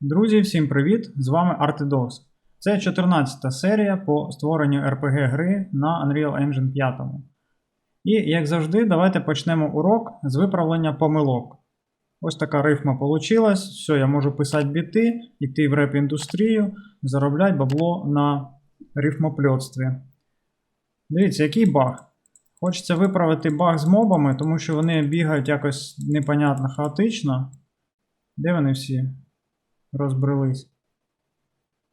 Друзі, всім привіт! З вами ArtiDogs. Це 14 серія по створенню RPG гри на Unreal Engine 5. І, як завжди, давайте почнемо урок з виправлення помилок. Ось така рифма вийшла. Все, я можу писати біти, йти в реп-індустрію, заробляти бабло на рифмопльотстві. Дивіться, який баг. Хочеться виправити баг з мобами, тому що вони бігають якось непонятно хаотично. Де вони всі? Розбрелись.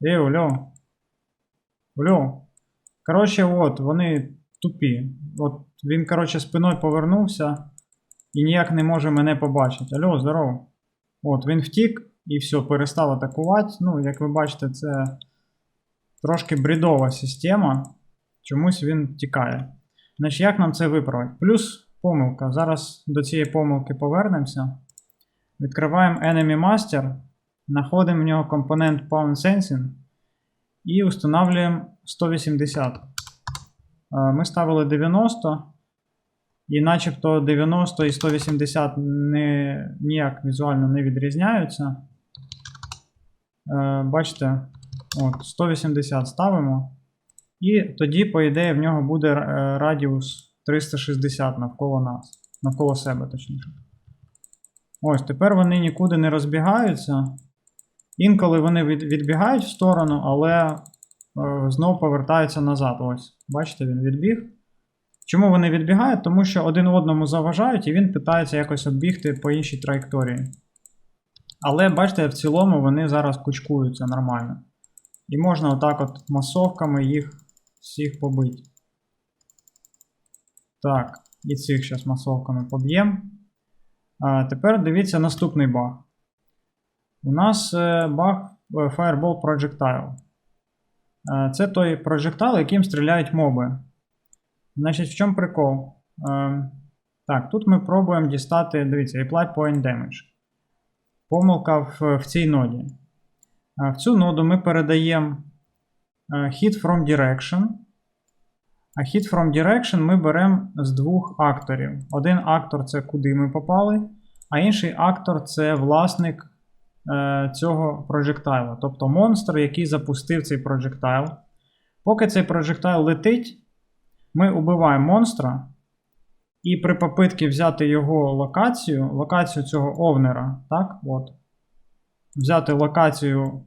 Ей, Олю. Олю. Коротше, от, вони тупі. От він, коротше, спиною повернувся і ніяк не може мене побачити. Алло, здорово. От, він втік і все, перестав атакувати. Ну, як ви бачите, це трошки бредова система. Чомусь він тікає. Значить, як нам це виправити? Плюс помилка. Зараз до цієї помилки повернемося. Відкриваємо Enemy Master. Знаходимо в нього компонент Pound Sensing і встановлюємо 180. Е, Ми ставили 90, і начебто 90 і 180 не, ніяк візуально не відрізняються. Е, Бачите, от 180 ставимо. І тоді, по ідеї, в нього буде е, радіус 360 навколо нас, навколо себе, точніше. Ось, тепер вони нікуди не розбігаються. Інколи вони відбігають в сторону, але е, знову повертаються назад. Ось, бачите, він відбіг. Чому вони відбігають? Тому що один одному заважають, і він питається якось оббігти по іншій траєкторії. Але бачите, в цілому вони зараз кучкуються нормально. І можна отак от масовками їх всіх побити. Так, і цих зараз масовками поб'ємо. А тепер дивіться наступний баг. У нас е, баг е, Fireball Projectile. Е, Це той проджектайл, яким стріляють моби. Значить, в чому прикол? Так, тут ми пробуємо дістати, дивіться, Apply Point Damage. Помилка в, в цій ноді. В цю ноду ми передаємо Hit from Direction. А Hit from Direction ми беремо з двох акторів. Один актор це куди ми попали, а інший актор це власник цього проджектайла. Тобто монстр, який запустив цей проджектайл. Поки цей проджектайл летить, ми убиваємо монстра. І при попитці взяти його локацію, локацію цього овнера, так, от, взяти локацію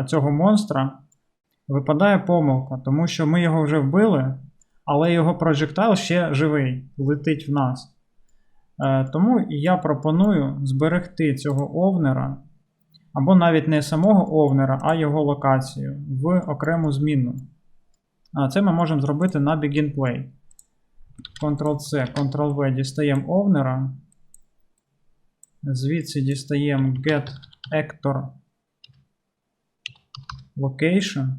е, цього монстра, випадає помилка, тому що ми його вже вбили, але його проджектайл ще живий, летить в нас. Е, тому я пропоную зберегти цього овнера, або навіть не самого овнера, а його локацію в окрему змінну. А це ми можемо зробити на Begin Play. Ctrl-C, Ctrl-V дістаємо овнера. Звідси дістаємо Get Actor Location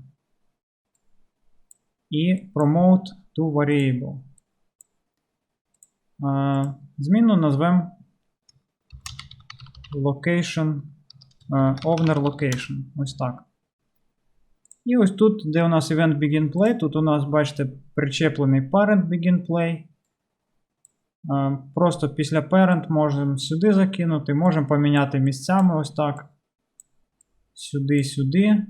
і Promote to Variable. Змінну назвемо Location Owner Location. Ось так. І ось тут, де у нас Event Begin Play, тут у нас, бачите, причеплений Parent Begin Play. Е, Просто після Parent можемо сюди закинути, можемо поміняти місцями ось так. Сюди, сюди.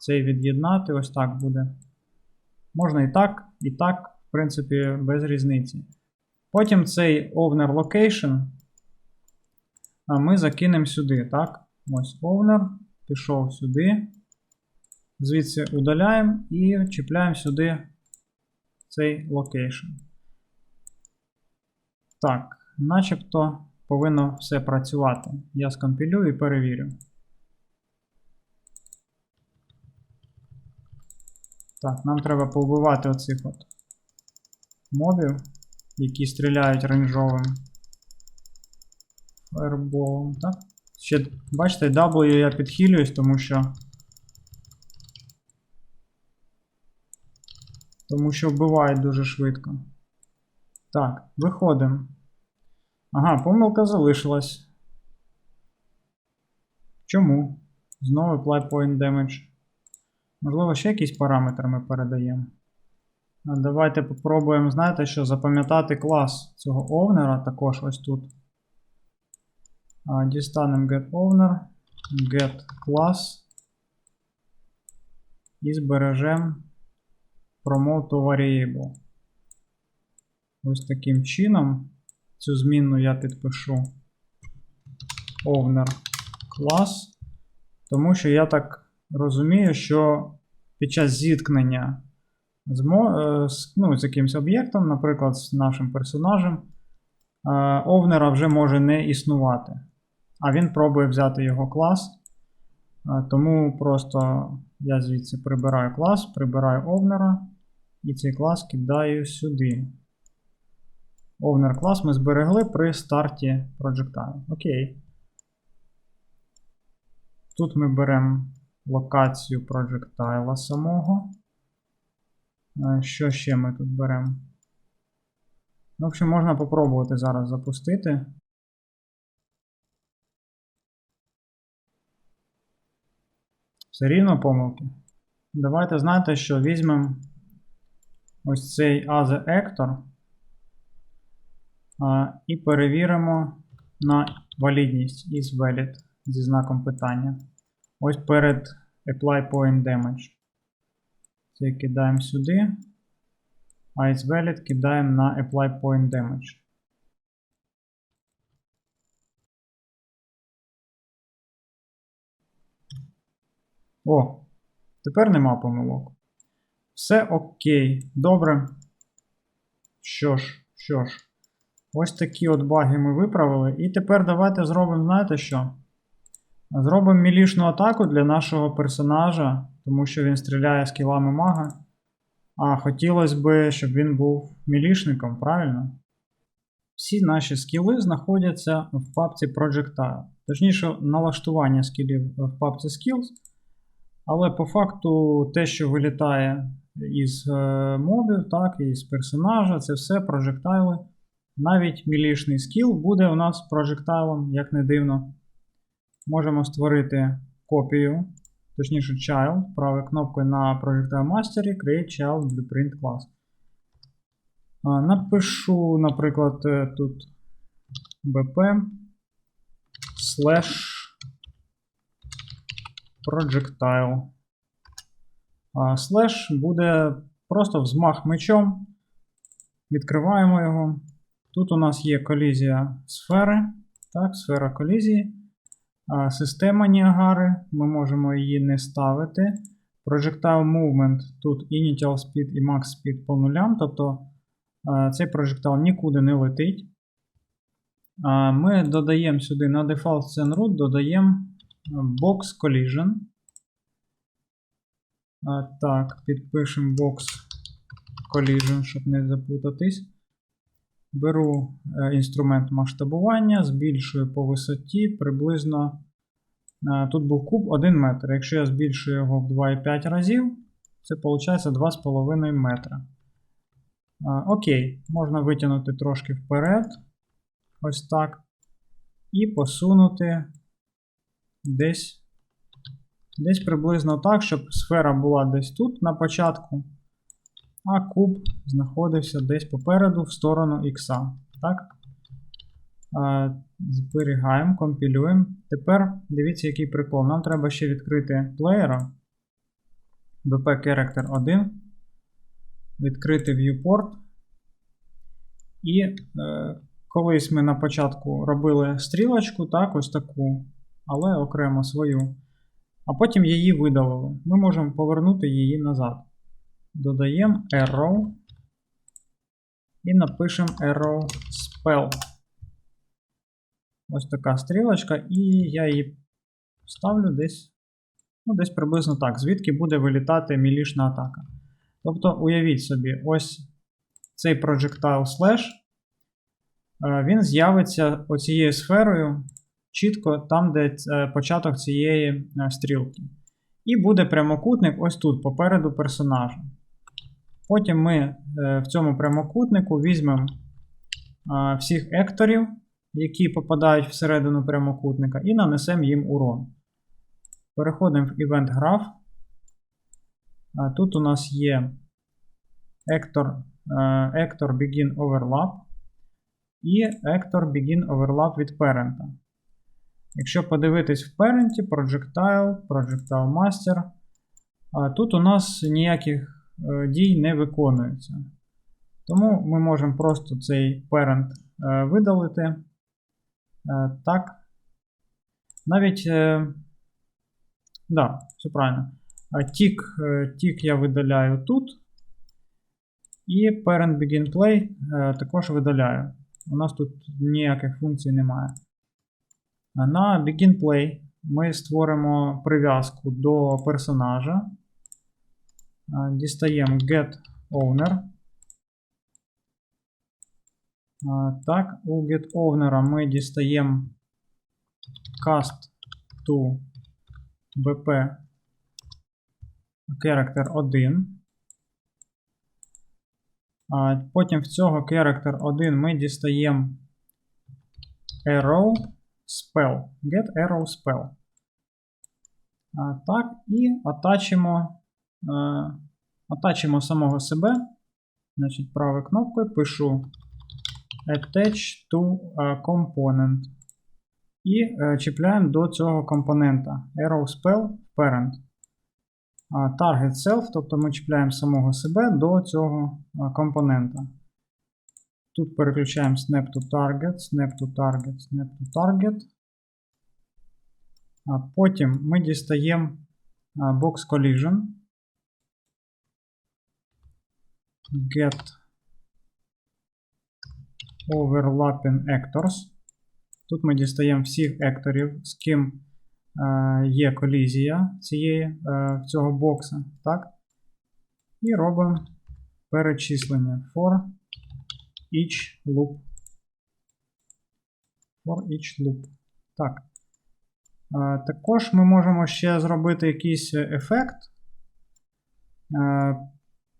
Цей від'єднати, ось так буде. Можна і так, і так, в принципі, без різниці. Потім цей Owner Location ми закинемо сюди, так? Ось Owner. Пішов сюди. Звідси удаляємо і чіпляємо сюди цей локейшн. Так, начебто повинно все працювати. Я скомпілюю і перевірю. Так, нам треба повбивати оцих от мобів, які стріляють рейнджовим фаерболом, так? Ще, бачите, W я підхилююсь, тому що. Тому що вбивають дуже швидко. Так, виходимо. Ага, помилка залишилась. Чому? Знову apply point damage. Можливо, ще якісь параметри ми передаємо. Давайте попробуємо, знаєте, що запам'ятати клас цього овнера також ось тут. Дістанемо getOwner, getClass і збережемо promote variable. Ось таким чином цю змінну я підпишу owner class, тому що я так розумію, що під час зіткнення з, е, ну, з якимось об'єктом, наприклад, з нашим персонажем, овнера вже може не існувати. А він пробує взяти його клас. Тому просто я звідси прибираю клас, прибираю овнера, і цей клас кидаю сюди. Owner клас ми зберегли при старті Projectile. Окей. Тут ми беремо локацію Projectile самого. Що ще ми тут беремо? Ну, в общем, можна попробувати зараз запустити. Все рівно помилки. Давайте знаєте, що візьмемо ось цей Other Actor і перевіримо на валідність is valid зі знаком питання. Ось перед apply point damage. Це кидаємо сюди. А is valid кидаємо на apply point damage. О, тепер нема помилок. Все окей. Добре. Що ж, що ж. Ось такі от баги ми виправили. І тепер давайте зробимо, знаєте що? Зробимо мілішну атаку для нашого персонажа, тому що він стріляє скілами мага. А хотілося б, щоб він був мілішником, правильно? Всі наші скіли знаходяться в папці Projectile. Точніше, налаштування скілів в папці Skills. Але по факту те, що вилітає із е, мобів, так, і з персонажа, це все прожектайли. Навіть мілішний скіл буде у нас прожектайлом, як не дивно. Можемо створити копію, точніше, child, правою кнопкою на Projectile Master, Create Child Blueprint Class. Напишу, наприклад, е, тут bp slash projectile. А, Слеш буде просто взмах мечом. Відкриваємо його. Тут у нас є колізія сфери. Так, сфера колізії. А, Система Ніагари. Ми можемо її не ставити. Projectile Movement. Тут Initial Speed і Max Speed по нулям. Тобто а, цей projectile нікуди не летить. А, Ми додаємо сюди на Default Scene Root, додаємо Box Collision. А, Так, підпишемо Box Collision, щоб не запутатись. Беру е, інструмент масштабування, збільшую по висоті приблизно. е, Тут був куб 1 метр. Якщо я збільшую його в 2,5 разів, це виходить 2,5 метра. Окей, можна витягнути трошки вперед. Ось так. І посунути десь десь приблизно так, щоб сфера була десь тут на початку, а куб знаходився десь попереду в сторону X. Так? Зберігаємо, компілюємо. Тепер дивіться, який прикол. Нам треба ще відкрити плеєра BP Character 1, відкрити viewport. І е, колись ми на початку робили стрілочку, так, ось таку, але окремо свою. А потім її видалили. Ми можемо повернути її назад. Додаємо arrow і напишемо arrow spell. Ось така стрілочка, і я її ставлю десь ну, десь приблизно так, звідки буде вилітати мілішна атака. Тобто, уявіть собі, ось цей projectile slash, е, він з'явиться оцією сферою чітко там, де е, початок цієї е, стрілки. І буде прямокутник ось тут, попереду персонажа. Потім ми е, в цьому прямокутнику візьмемо всіх екторів, які попадають всередину прямокутника, і нанесемо їм урон. Переходимо в Event Graph. Тут у нас є Actor, Actor Begin Overlap і Actor Begin Overlap від Parent. Якщо подивитись в паренті, Projectile, Projectile Master, тут у нас ніяких е, дій не виконується. Тому ми можемо просто цей parent е, видалити. Е, так. Навіть, да, все правильно. Тік, тік я видаляю тут. І parent begin play також видаляю. У нас тут ніяких функцій немає. На begin play ми створимо прив'язку до персонажа. Дістаємо get owner. А, Так, у get owner ми дістаємо cast to bp character 1. Потім в цього character 1 ми дістаємо arrow spell. Get arrow spell. Так, і атачимо, атачимо самого себе. Значить, правою кнопкою пишу attach to component. І е, чіпляємо до цього компонента arrow spell parent. Target self, тобто ми чіпляємо самого себе до цього компонента. Тут переключаємо snap to target, snap to target, snap to target. А потім ми дістаємо box collision. Get overlapping actors. Тут ми дістаємо всіх екторів, з ким е, є колізія цієї, е, цього бокса. Так? І робимо перечислення for each loop. For each loop. Так. Також ми можемо ще зробити якийсь ефект.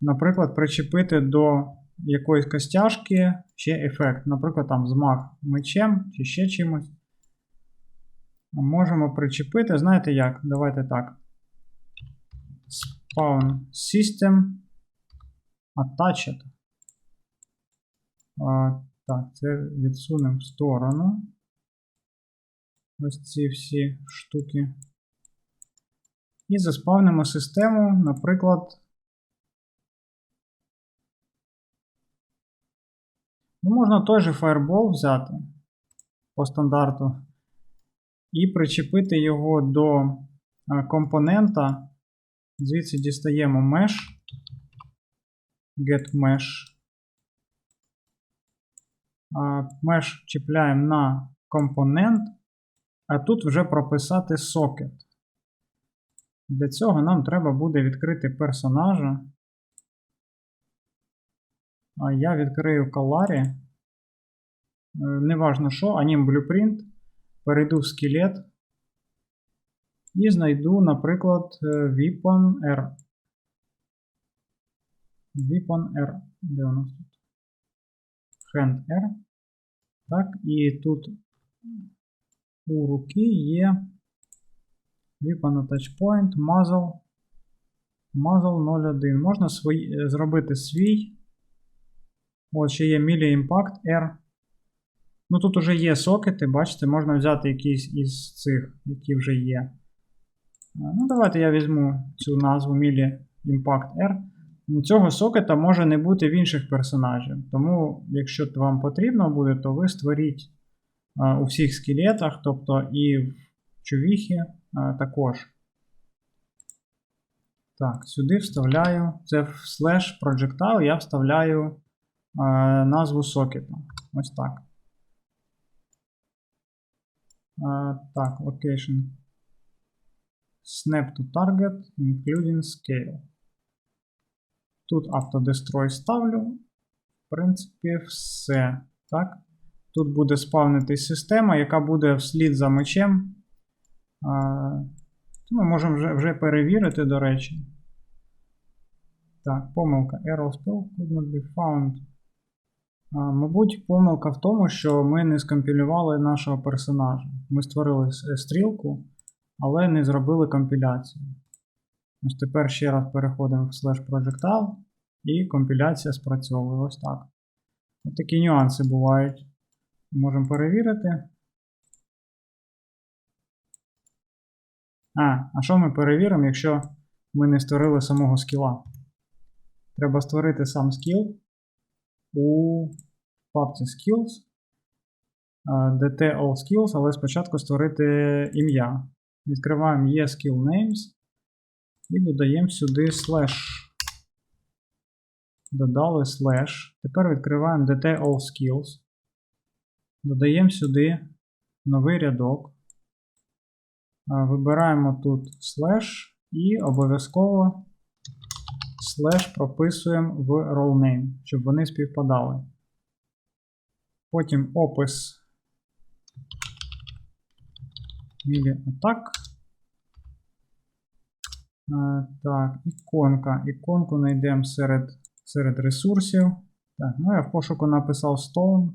Наприклад, причепити до якоїсь костяшки ще ефект. Наприклад, там змах мечем чи ще чимось. Можемо причепити, знаєте як? Давайте так. Spawn System. Attached. А, Так, це відсунемо в сторону. Ось ці всі штуки. І заспавнимо систему, наприклад. Ну, можна той же Fireball взяти по стандарту і причепити його до а, компонента. Звідси дістаємо mesh, get mesh. Mesh чіпляємо на компонент, а тут вже прописати socket. Для цього нам треба буде відкрити персонажа. А я відкрию Kalari. Е, Неважно що, Anim Blueprint. Перейду в скелет. І знайду, наприклад, е, Weapon R. Weapon R. Де у нас тут? Hand R. Так, і тут у руки є Weapon Attach Point, Muzzle. Muzzle 01. Можна свої, е, зробити свій. От ще є Melee Impact R. Ну тут вже є сокети, бачите, можна взяти якийсь із цих, які вже є. Ну, давайте я візьму цю назву Melee Impact R. Ну, Цього сокета може не бути в інших персонажів. Тому, якщо вам потрібно буде, то ви створіть у всіх скелетах, тобто і в чувіхі також. Так, сюди вставляю. Це в slash projectile я вставляю назву сокета. Ось так. Так, location. Snap to target, including scale. Тут автодестрой ставлю. В принципі, все. Так. Тут буде спавнитись система, яка буде вслід за мечем. А, Ми можемо вже вже перевірити, до речі. Так, помилка. Arrow spell could not be found. А, Мабуть, помилка в тому, що ми не скомпілювали нашого персонажа. Ми створили стрілку, але не зробили компіляцію. Ось тепер ще раз переходимо в slash projectile і компіляція спрацьовує ось так. Ось такі нюанси бувають. Можемо перевірити. А, а що ми перевіримо, якщо ми не створили самого скіла? Треба створити сам скіл у папці Skills. а, DT All Skills, але спочатку створити ім'я. Відкриваємо eSkill Names і додаємо сюди слеш. Додали слеш. Тепер відкриваємо DT All Skills. Додаємо сюди новий рядок. Вибираємо тут слеш і обов'язково слеш прописуємо в name, щоб вони співпадали. Потім опис. Мілі атак. А, Так, іконка. Іконку знайдемо серед, серед ресурсів. Так, ну я в пошуку написав Stone.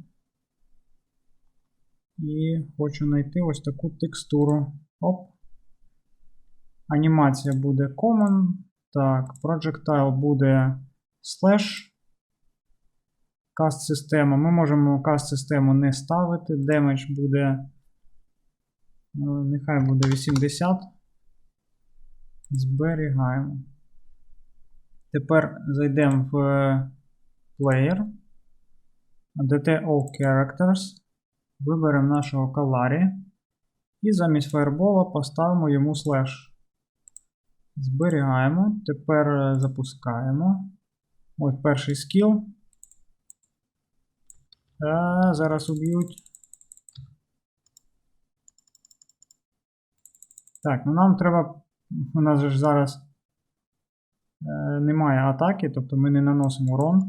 І хочу знайти ось таку текстуру. Оп. Анімація буде common. Так, projectile буде slash. Cast система. Ми можемо cast систему не ставити. Damage буде. ну, Нехай буде 80. Зберігаємо. Тепер зайдемо в Player. DT All Characters. Виберемо нашого Kalari. І замість фаербола поставимо йому слеш. Зберігаємо. Тепер е, запускаємо. Ось перший скіл. А, зараз уб'ють. Так, ну нам треба. У нас же ж зараз е, немає атаки, тобто ми не наносимо урон.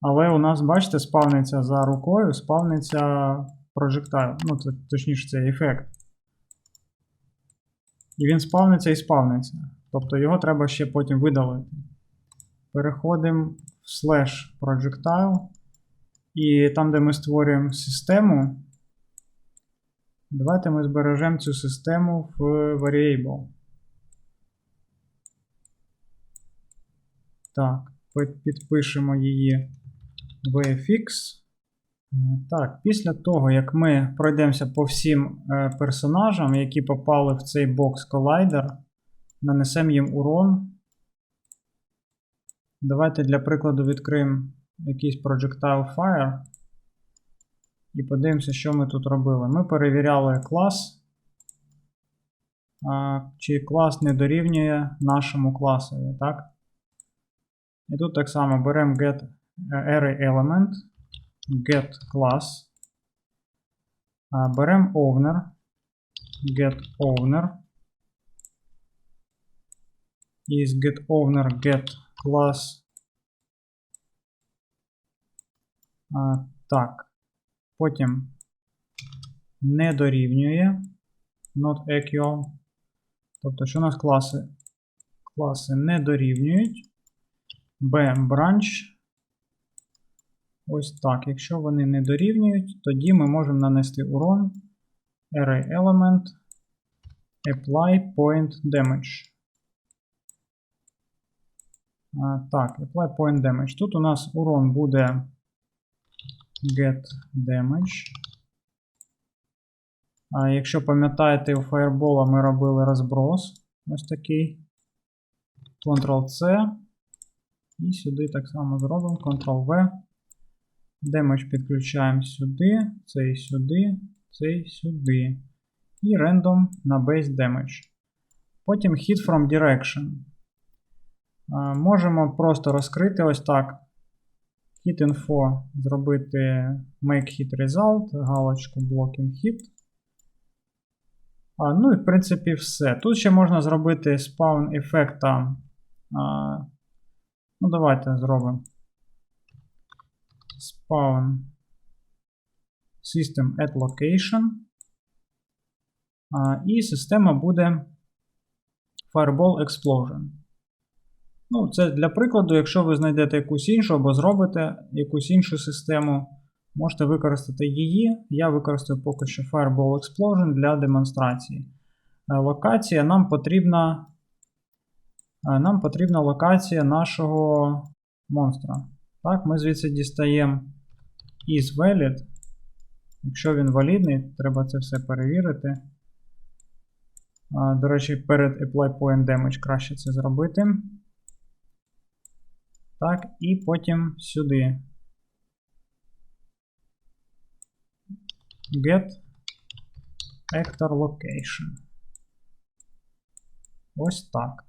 Але у нас, бачите, спавниться за рукою, спавниться projectile. Ну, точніше, це ефект. І він спавниться і спавниться. Тобто його треба ще потім видалити. Переходимо в slash projectile. І там, де ми створюємо систему, давайте ми збережемо цю систему в variable. Так, підпишемо її VFX. Так, після того, як ми пройдемося по всім е, персонажам, які попали в цей бокс колайдер, нанесемо їм урон. Давайте для прикладу відкриємо якийсь Projectile Fire. І подивимося, що ми тут робили. Ми перевіряли клас, чи клас не дорівнює нашому класові. так? І тут так само беремо get array element, get class, беремо owner, get owner. І get owner get class. Так. Потім не дорівнює not equal. Тобто, що у нас класи? Класи не дорівнюють. B branch. Ось так. Якщо вони не дорівнюють, тоді ми можемо нанести урон array element apply point damage. А, так, apply point damage. Тут у нас урон буде get damage. А якщо пам'ятаєте, у Fireball ми робили розброс. Ось такий. Ctrl-C. І сюди так само зробимо. Ctrl-V. Damage підключаємо сюди, цей сюди, цей сюди. І random на base damage. Потім hit from direction. Можемо просто розкрити ось так. Hit info зробити make hit result, галочку blocking hit. А, ну і в принципі все. Тут ще можна зробити спаун ефекта. А, ну, давайте зробимо. Spawn System at Location. А, і система буде Fireball Explosion. Ну, Це для прикладу, якщо ви знайдете якусь іншу або зробите якусь іншу систему, можете використати її. Я використаю поки що Fireball Explosion для демонстрації. Е, Локація нам потрібна. е, Нам потрібна локація нашого монстра. Так, ми звідси дістаємо is valid. Якщо він валідний, треба це все перевірити. До речі, перед apply point damage краще це зробити. Так, і потім сюди. Get actor location. Ось так.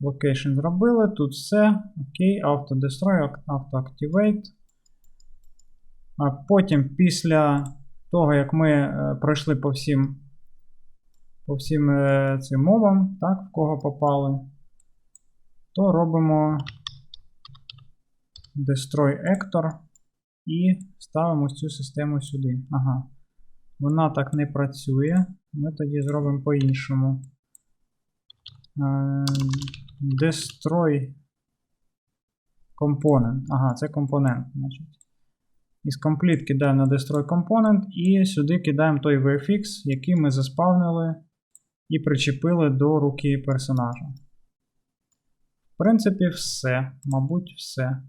Location зробили. Тут все. Окей, Auto Destroy, Auto Activate. А потім, після того, як ми е, пройшли по всім по всім е, цим мовам, так, в кого попали, то робимо Destroy Actor і ставимо цю систему сюди. Ага. Вона так не працює. Ми тоді зробимо по-іншому. Е, Destroy Component. Ага, це компонент, значить. Із Complete кидаємо на Destroy Component і сюди кидаємо той VFX, який ми заспавнили і причепили до руки персонажа. В принципі, все. Мабуть, все.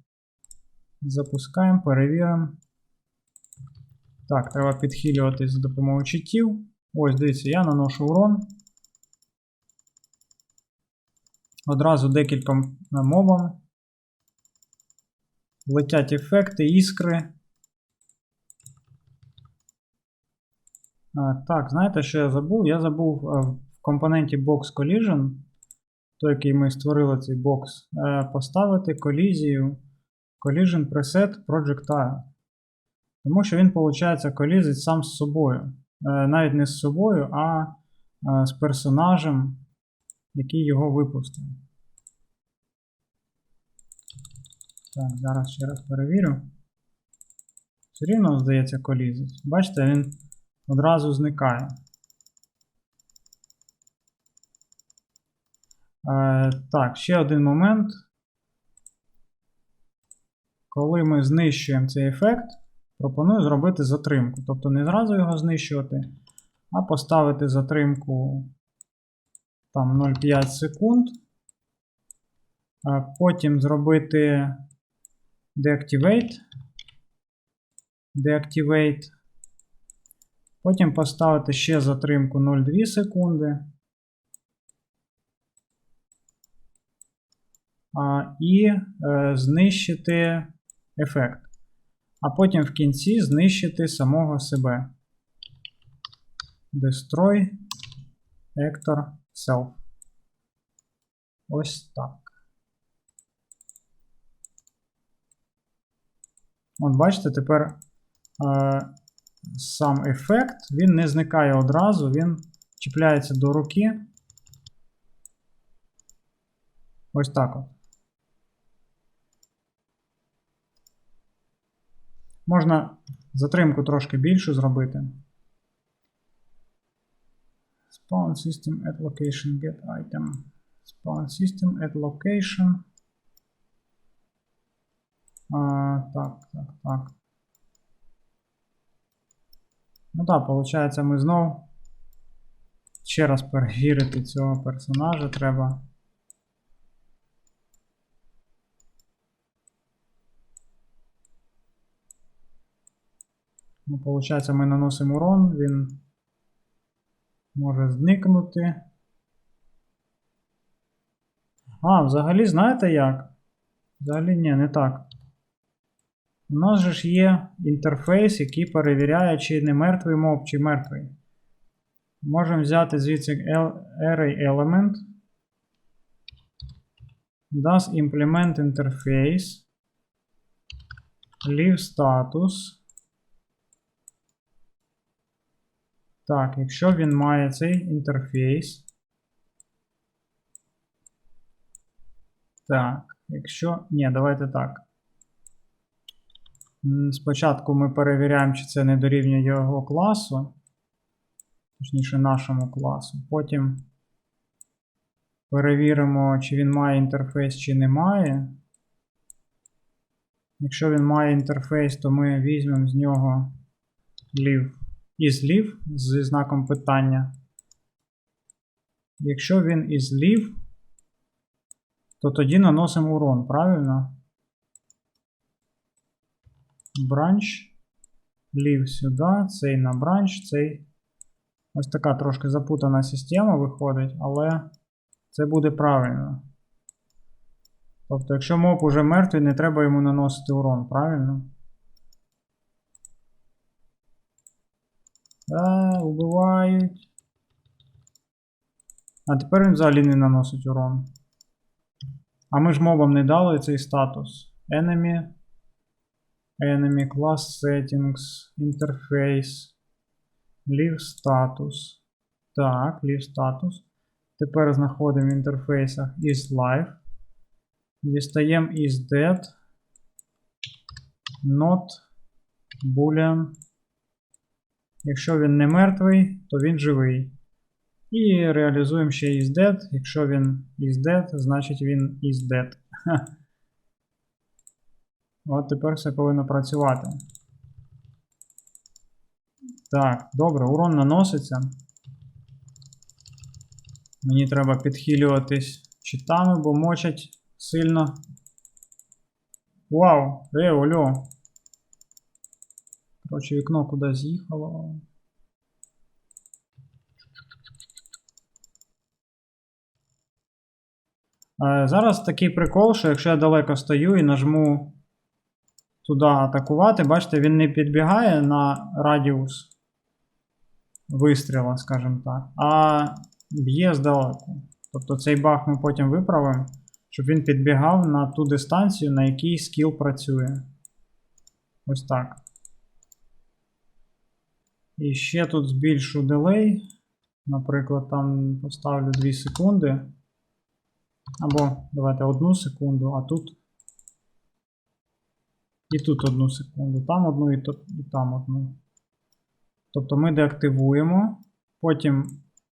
Запускаємо, перевіримо. Так, треба підхилюватись за допомогою читів. Ось, дивіться, я наношу урон. Одразу декільком мовам. Летять ефекти, іскри. А, так, знаєте, що я забув? Я забув а, в компоненті Box Collision, той, який ми створили цей бокс, поставити колізію Collision Preset Projectile. Тому що він, виходить, колізить сам з собою. Навіть не з собою, а, а з персонажем, який його випустив. Так, зараз ще раз перевірю. Все рівно, здається, колізить. Бачите, він одразу зникає. Е, так, ще один момент. Коли ми знищуємо цей ефект, пропоную зробити затримку. Тобто не зразу його знищувати, а поставити затримку там 0,5 секунд. Потім зробити deactivate. Deactivate. Потім поставити ще затримку 0,2 секунди. І е, знищити ефект. А потім в кінці знищити самого себе. Destroy actor self. Ось так. От бачите, тепер е, сам ефект, він не зникає одразу, він чіпляється до руки. Ось так от. Можна затримку трошки більшу зробити. Spawn system at location get item. Spawn system at location. А, так, так, так. Ну так, виходить, ми знов ще раз перевірити цього персонажа треба. Ну, виходить, ми наносимо урон, він може зникнути. А, взагалі, знаєте як? Взагалі, ні, не так. У нас же ж є інтерфейс, який перевіряє, чи не мертвий моб, чи мертвий. Можемо взяти звідси array element. Does implement interface. Leave status. Так, якщо він має цей інтерфейс. Так, якщо. Ні, давайте так. Спочатку ми перевіряємо, чи це не дорівнює його класу, точніше нашому класу. Потім перевіримо, чи він має інтерфейс, чи не має. Якщо він має інтерфейс, то ми візьмемо з нього leave із leave зі знаком питання. Якщо він із leave, то тоді наносимо урон, правильно? бранч, лів сюди, цей на бранч, цей Ось така трошки запутана система виходить, але це буде правильно. Тобто, якщо моб уже мертвий, не треба йому наносити урон, правильно? Да, убивають. А тепер він взагалі не наносить урон. А ми ж мобам не дали цей статус. Enemy. Enemy Class Settings. Interface. Leave status. Так, leave status. Тепер знаходимо в інтерфейсах is live. Дістаємо is dead. Not boolean. Якщо він не мертвий, то він живий. І реалізуємо ще is dead. Якщо він is dead, значить він is dead. От тепер все повинно працювати. Так, добре, урон наноситься. Мені треба підхилюватись читами, бо мочать сильно. Вау! Е, олю! Коротше, вікно куди з'їхало. Е, Зараз такий прикол, що якщо я далеко стою і нажму туди атакувати, бачите, він не підбігає на радіус вистріла, скажімо так, а б'є здалеку. Тобто цей баг ми потім виправимо, щоб він підбігав на ту дистанцію, на якій скіл працює. Ось так. І ще тут збільшу дилей. Наприклад, там поставлю 2 секунди. Або давайте 1 секунду, а тут. І тут 1 секунду. Там одну і, тут, і там одну. Тобто ми деактивуємо, потім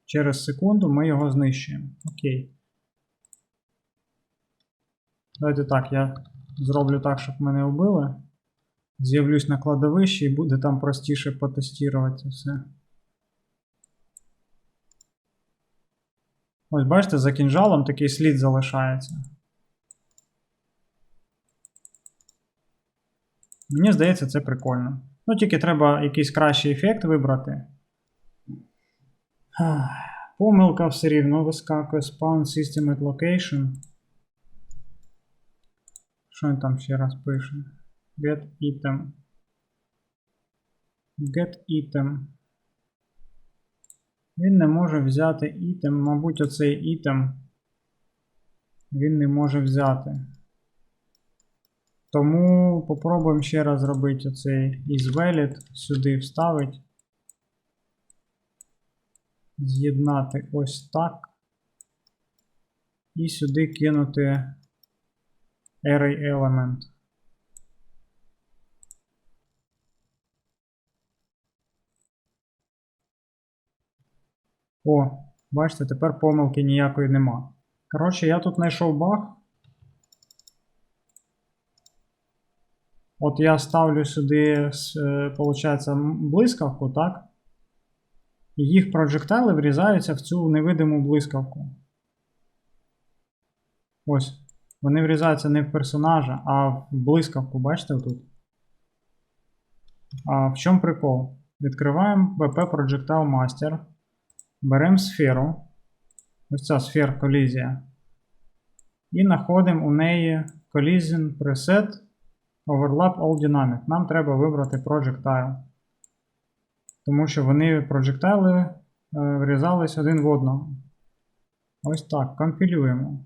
через секунду ми його знищуємо. Окей. Давайте так, я зроблю так, щоб мене вбили. З'явлюсь на кладовищі і буде там простіше потестувати все. Ось бачите, за кінжалом такий слід залишається. Мені здається, це прикольно. Ну, тільки треба якийсь кращий ефект вибрати. Помилка все рівно вискакує Spawn System at Location. Що він там ще раз пише? Get item. Get item. Він не може взяти ітем. Мабуть, оцей ітем він не може взяти. Тому попробуємо ще раз зробити оцей isValid, сюди вставити. З'єднати ось так. І сюди кинути array element. О, бачите, тепер помилки ніякої нема. Коротше, я тут знайшов баг. От я ставлю сюди, виходить, блискавку, так? І їх проджектайли врізаються в цю невидиму блискавку. Ось. Вони врізаються не в персонажа, а в блискавку, бачите тут? А в чому прикол? Відкриваємо BP Projectile Master. Беремо сферу. Ось ця сфера колізія. І знаходимо у неї Collision Preset Overlap All Dynamic. Нам треба вибрати Projectile. Тому що вони проджектайли врізались один в одного. Ось так. Компілюємо.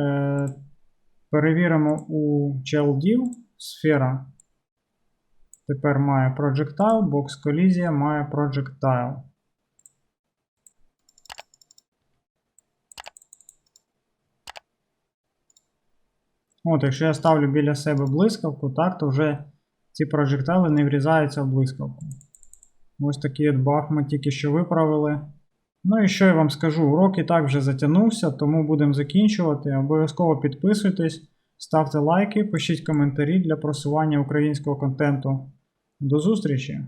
Е, перевіримо у ChellDiv. Сфера тепер має Projectile, Box Collision має Projectile. От, якщо я ставлю біля себе блискавку, так, то вже ці прожектали не врізаються в блискавку. Ось такий от баг ми тільки що виправили. Ну і що я вам скажу, урок і так вже затягнувся, тому будемо закінчувати. Обов'язково підписуйтесь, ставте лайки, пишіть коментарі для просування українського контенту. До зустрічі!